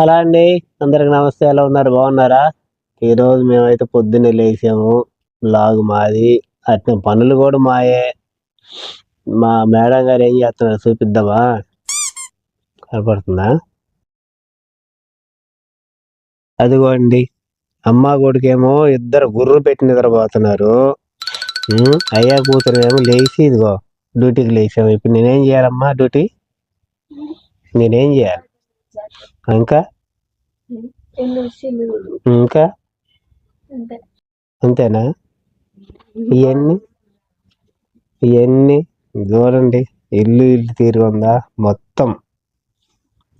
Hello అండి. అందరికి నమస్తే. ఎలా ఉన్నారు? బాగున్నారా? ఈరోజు మేమైతే పొద్దున్నే లేచాము. బ్లాగ్ మాది. అట్నే పనులు కూడా మాయే. మా మేడం గారు ఏం చేస్తున్నారు చూపిద్దామా? కనపడుతుందా? అదిగోండి. అమ్మ కొడుకేమో ఇద్దరు గుర్రు పెట్టి నిద్రపోతున్నారు. అయ్యా కూతురు ఏమో లేచి ఇదిగో డ్యూటీకి లేచాము. ఇప్పుడు నేనేం చేయాలమ్మా డ్యూటీ? నేనేం చేయాలి? ఇంకా? ఇంకా? అంతేనా? ఇవన్నీ ఇవన్నీ చూడండి ఇల్లు ఇల్లు తీరుందా మొత్తం.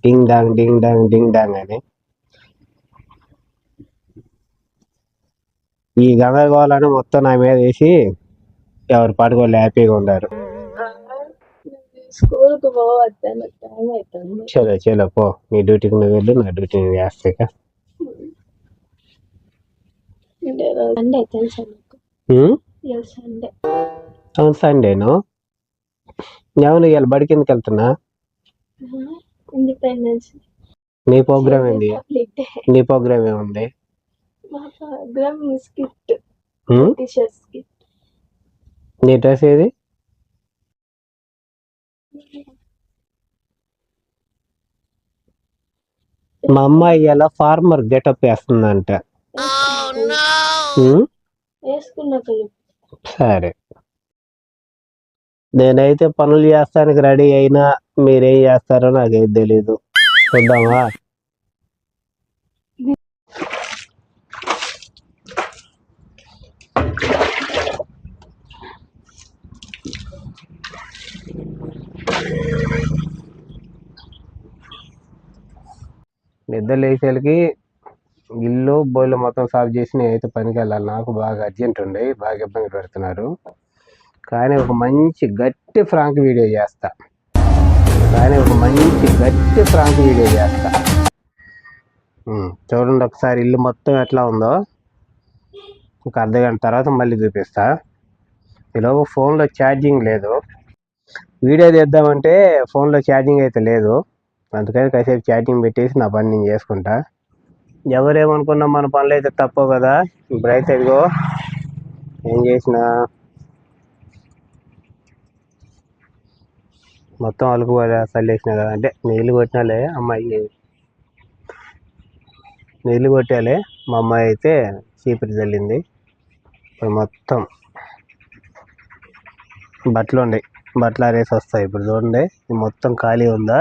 Ding dong ding dong ding dong అని. ఈ గందరగోళాన్ని మొత్తం నా మీద వేసి ఎవరు పాడుకోవాలి హ్యాపీగా ఉన్నారు స్కూల్కు పోవద్దని టైం అవుతుంది చలో చలో పో. నీ డ్యూటీకి నువ్వు వెళ్ళు నా డ్యూటీ నేను చేస్తాక సండే తెలుసా నాకు? సండే అవును సండేను అవును ఇవాళ బడికి ఎందుకు వెళ్తున్నా? ఇండిపెండెన్స్ నీ ప్రోగ్రామ్ ఏంది? నీ ప్రోగ్రామ్ ఏముంది? మా ప్రోగ్రామ్ స్కిట్? టీచర్స్ స్కిట్ నీ డ్రెస్ ఏది? మా అమ్మాయి ఇలా ఫార్మర్ గెటప్ వేస్తుందంట. చెప్పు. సరే. నేనైతే పనులు చేస్తానికి రెడీ అయినా మీరేం చేస్తారో నాకేం తెలీదు. చూద్దామా? నిద్ర లేచేలకి ఇల్లు బోయిలు మొత్తం సాఫ్ చేసి నేనైతే పనికి వెళ్ళాలి. నాకు బాగా అర్జెంట్ ఉండే బాగా ఇబ్బంది పెడుతున్నారు. కానీ ఒక మంచి గట్టి ఫ్రాంక్ వీడియో చేస్తా. కానీ ఒక మంచి గట్టి ఫ్రాంక్ వీడియో చేస్తా. చూడండి ఒకసారి ఇల్లు మొత్తం ఎట్లా ఉందో. ఒక అర్ధ గంట తర్వాత మళ్ళీ చూపిస్తా. ఈలోపు ఫోన్లో ఛార్జింగ్ లేదు. వీడియో తీద్దామంటే ఫోన్లో ఛార్జింగ్ అయితే లేదు. అందుకని కాసేపు చాటింగ్ పెట్టేసి నా పని నేను చేసుకుంటా. ఎవరేమనుకున్నా మన పనులు అయితే తప్పవు కదా. ఇప్పుడైతే ఇదిగో ఏం చేసినా? మొత్తం అలుపు చల్లేసిన కదా. అంటే నీళ్ళు కొట్టినాలే అమ్మాయి నీళ్ళు కొట్టాలే మా అమ్మాయి అయితే చీపురు చల్లింది ఇప్పుడు మొత్తం బట్టలు ఉన్నాయి బట్టలు ఆరేసి వస్తాయి. ఇప్పుడు చూడండి మొత్తం ఖాళీ ఉందా?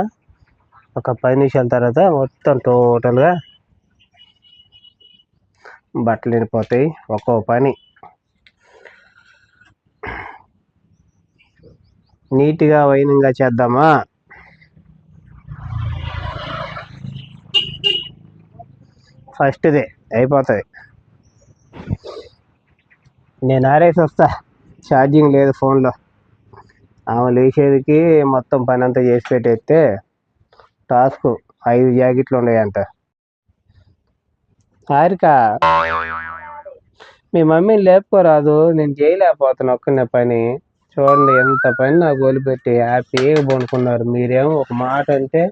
ఒక పది నిమిషాల తర్వాత మొత్తం టోటల్గా బట్టలు ఎండిపోతాయి ఒక్కో పని. నీట్గా వైనంగా చేద్దామా? ఫస్ట్దే అయిపోతుంది. నేను ఆరేసి వస్తా. ఛార్జింగ్ లేదు ఫోన్లో. ఆమె లేచేదికి మొత్తం పని అంతా చేసి పెట్టేస్తే టాస్క్ ఐదు జాకెట్లు ఉన్నాయంట. ఆరిక మీ మమ్మీని లేపుకోరాదు నేను చేయలేకపోతున్నా ఒక్కనే పని. చూడండి ఎంత పని నాకు వదిలిపెట్టి హ్యాపీగా పండుకున్నారు. మీరేమో ఒక మాట అంటే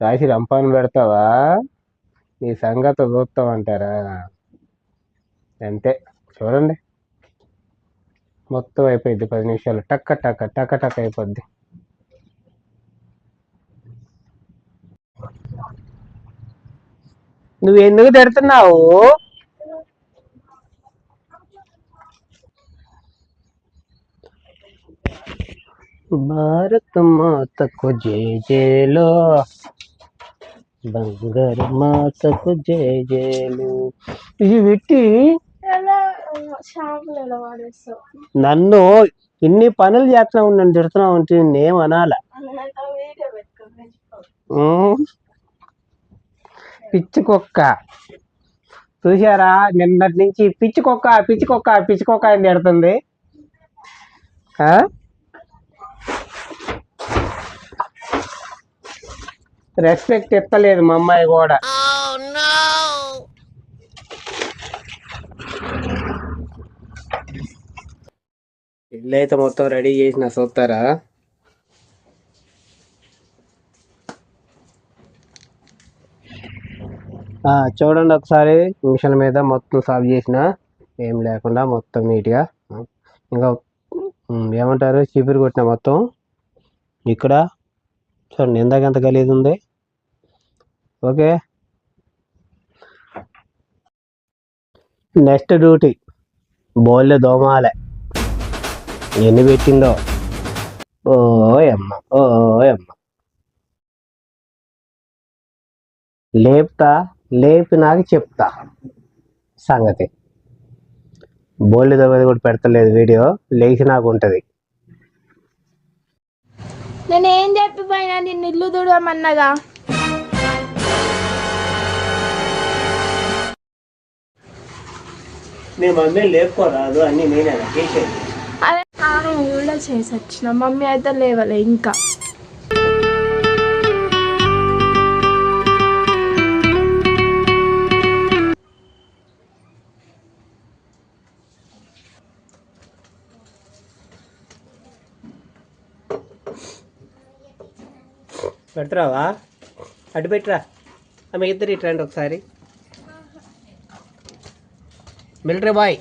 రాసి రంపాన్ని పెడతావా? నీ సంగతి చూస్తామంటారా అంతే. చూడండి. మొత్తం అయిపోయింది. పది నిమిషాలు. టక్క టక్క టక్క టక్క అయిపోద్ది. నువ్వు ఎందుకు తిడుతున్నావు? భారత మాతకు జయ జయలో బంగారు మాతకు జయ జయలు ఇది పెట్టి నన్ను ఇన్ని పనులు చేస్తున్నావు నన్ను తిడుతున్నావు అంటే నేనేం అనాల? పిచ్చి కుక్క. చూసారా నిన్నటి నుంచి పిచ్చి కుక్క పిచ్చి కుక్క పిచ్చి కుక్క అని తిడుతుంది. రెస్పెక్ట్ ఇస్తలేదు మా అమ్మాయి కూడా. ఇల్లు అయితే మొత్తం రెడీ చేసిన చూస్తారా? చూడండి ఒకసారి మిషన్ మీద మొత్తం సాఫ్ చేసిన. ఏం లేకుండా మొత్తం నీట్గా. ఇంకా ఏమంటారు? చీపురు కొట్టిన మొత్తం. ఇక్కడ చూడండి ఇందాక ఎంత గలీజ్ ఉంది. ఓకే. Next duty. బోల్లే దోమాలే. ఎన్ని పెట్టిందో ఓ అమ్మ ఓ అమ్మ. లేపుతా. లేపి నాకు చెప్తా. సంగతి. బోల్డ్ దవ్వది కూడా పెడతలేదు వీడియో లేచి నాకు ఉంటుంది. నేను ఏం చెప్పిపోయినా నిన్ను ఇల్లు తుడమన్నగా మీ మమ్మీ లేపుకోరాదు అన్నీ నేనే చేసేది. అదే కూడా చేసి వచ్చిన మమ్మీ అయితే లేవలే ఇంకా. పెడతావా? అటు పెట్టరా. ఆమె ఇద్దరు ఇటు రండి ఒకసారి. Military bye.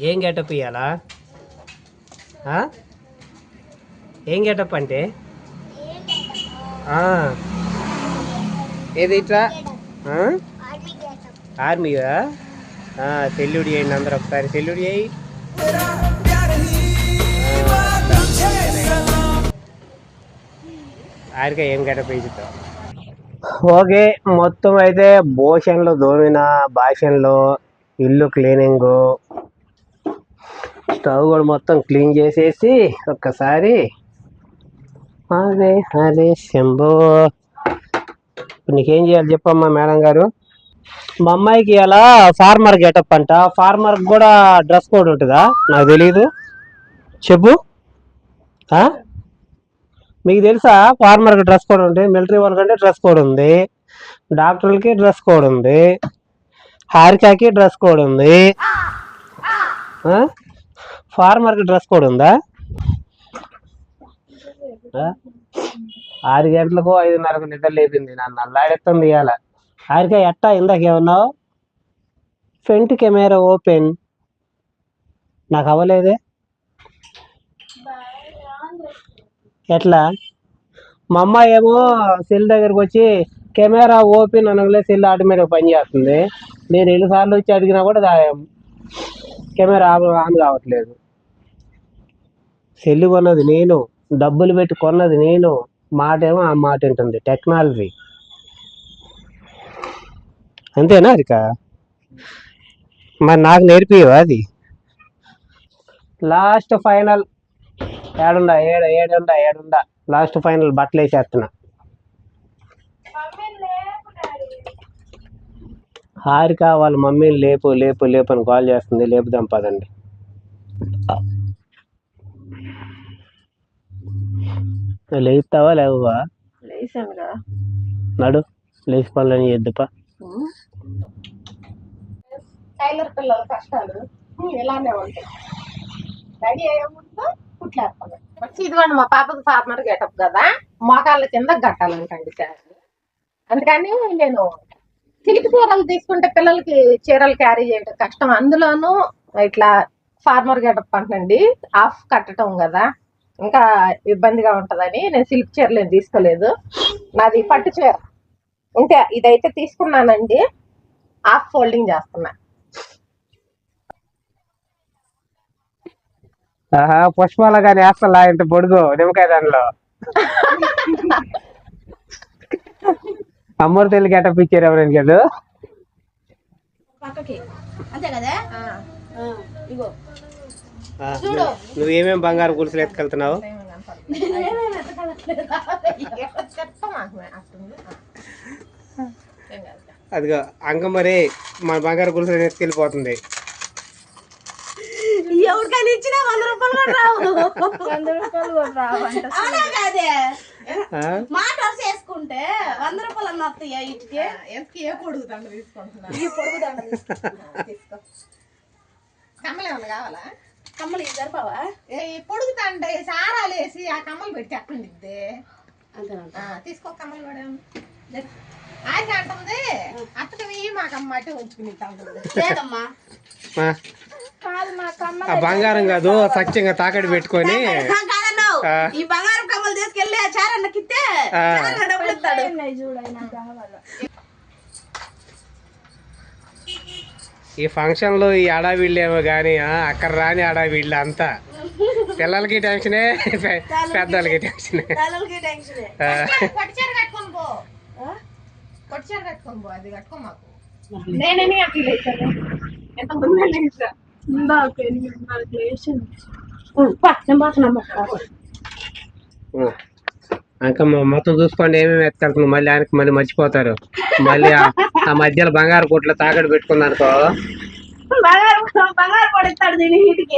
ఏం గెటప్ ఇవ్వాలా? ఏం గెటప్ అంటే. ఏది ఇట్రా ఆ? ఆర్మీయా సెల్యూడ్ చేయండి అందరు ఒకసారి. సెల్యూడ్ చేయి. ఆరిక ఏం గడ్డ వేసుతావు ఓకే మొత్తం అయితే భోషన్లు దోమిన భాషన్లు ఇల్లు క్లీనింగు. స్టవ్ కూడా మొత్తం క్లీన్ చేసేసి ఒక్కసారి అరే అరే శంభో. నీకేం చేయాలి చెప్పమ్మా మేడం గారు? మా అమ్మాయికి అలా ఫార్మర్ గెటప్ అంట. ఫార్మర్ కూడా డ్రెస్ కోడ్ ఉంటుందా? నాకు తెలియదు చెప్పు. మీకు తెలుసా? ఫార్మర్కి డ్రెస్ కోడ్ ఉంది మిలిటరీ వాళ్ళకంటే డ్రెస్ కోడ్ ఉంది డాక్టర్లకి డ్రెస్ కోడ్ ఉంది హారికాకి డ్రెస్ కోడ్ ఉంది. ఫార్మర్కి డ్రెస్ కోడ్ ఉందా? ఆరు గంటలకు ఐదున్నరకు నిద్ర లేపింది నన్ను అల్లాడెత్తుంది ఇవాళ హారిక ఎట్టా ఇందాక ఏమన్నావు? Front camera open. నాకు అవ్వలేదే. ఎట్లా? మా అమ్మ ఏమో సెల్ దగ్గరకు వచ్చి కెమెరా ఓపెన్ అనగలే సెల్ ఆటోమేటిక్ పని చేస్తుంది. నేను ఎన్నిసార్లు వచ్చి అడిగినా కూడా కెమెరా ఆన్ ఆన్ కావట్లేదు. సెల్ కొన్నది నేను. డబ్బులు పెట్టి కొన్నది నేను. మాట ఏమో ఆ మాట ఉంటుంది టెక్నాలజీ. అంతేనా అరిక? మరి నాకు నేర్పియవా అది? లాస్ట్ ఫైనల్ ఏడుండా ఏడు ఏడుండా ఏడుండా. లాస్ట్ ఫైనల్ బట్టలు వేసేస్తున్నా. హారిక వాళ్ళ మమ్మీని లేపు లేపు లేపు అని కాల్ చేస్తుంది. లేపుదాం పదండి. లేపుతావా లేవువా? నడు లేచి పనులని చేద్దుపా. టైలర్ పిల్లల కష్టాలు. ఇలానే ఉంటాయి. రెడీ అయ్యే ముందు కుట్లేస్తాను వచ్చి ఇదిగోండి మా పాపకు ఫార్మర్ గెటప్ కదా మోకాళ్ళ కింద గట్టాలంటండి శారీ అందుకని నేను చిలికి చీరలు తీసుకుంటే పిల్లలకి చీరలు క్యారీ చేయడం కష్టం. అందులోనూ ఇట్లా ఫార్మర్ గెటప్ అంటండి ఆఫ్ కట్టడం కదా ఇంకా ఇబ్బందిగా ఉంటదని నేను సిల్క్ చీరలు నేను తీసుకోలేదు. నాది పట్టు చీర. ఇంకా ఇదైతే తీసుకున్నానండి హాఫ్ ఫోల్డింగ్ చేస్తున్నా. ఆహా పుష్పాల కానీ వేస్తా ఇంత పొడుగు నిమ్మకాయ దానిలో? అమ్మోరు తెల్లి గెటప్ ఇచ్చారు ఎవరైనా కదా? పక్కకి. అంతే కదా? ఇగో. నువ్వు ఏమేమి బంగారు గులుసులు ఎత్తుకెళ్తున్నావు? అదిగో అంక మరి మన బంగారు గులుసులు ఎత్తుకెళ్ళిపోతుంది. ఎవరికైనా ఇచ్చినా వంద రూపాయలు కూడా రావు. వంద రూపాయలు కూడా అవునా కాదే? ఆ? మాట వరుస వేసుకుంటే వంద రూపాయలు అన్న వస్తాయా ఇంటికి ఎంతకి ఏ పొడుగు దండ తీసుకుంటున్నా? ఈ పొడుగు దండ తీసుకో. కమ్మలు ఏమన్నా కావాలా? కమ్మలు ఇది సరిపోవా? ఏ ఈ పొడుగు దండ సారాలు వేసి ఆ కమ్మలు అంతేనంట ఆ, తీసుకో కమ్మలు కూడా. ఆశ అంటుంది అత్తకవి మాకు అమ్మాటి ఉంచుకుని అంటుంది లేదమ్మా. ఆ, బంగారం కాదు సత్యంగా తాకడి పెట్టుకొని. ఈ బంగారం కమ్మలు తీసుకెళ్ళి ఆ చారన్నకిస్తే డబ్బులు ఇస్తాడు. ఈ ఫంక్షన్లో ఈ ఆడావిళ్ళేమో కానీ అక్కడ రాని ఆడావిళ్ళు అంతా. పిల్లలకి టెన్షనే పెద్దలకి టెన్షనే నేనే ఇందాక ఎనిమిదిన్నరకు లేచింది మొత్తం చూసుకోండి ఏమేమి ఎత్తుకెళ్తున్నాం మళ్ళీ ఆయనకి మళ్ళీ మర్చిపోతారు మళ్ళీ ఆ- మధ్యలో బంగారు కొట్లో తాకడి పెట్టుకున్నారనుకో బంగారం బంగారం పడిస్తాడు దీని ఇంటికి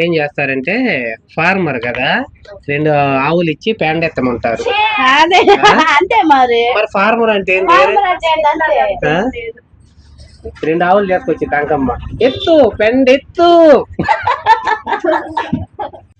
ఏం చేస్తారంటే ఫార్మర్ కదా రెండు ఆవులు ఇచ్చి పెండెత్తమంటారు. అదే. అంతే మరి. మరి ఫార్మర్ అంటే ఏంటి ఫార్మర్ అంటే ఏంటంటే ఆ? రెండు ఆవులు చేసుకొచ్చి కంకమ్మ ఎత్తు పెండెత్తు.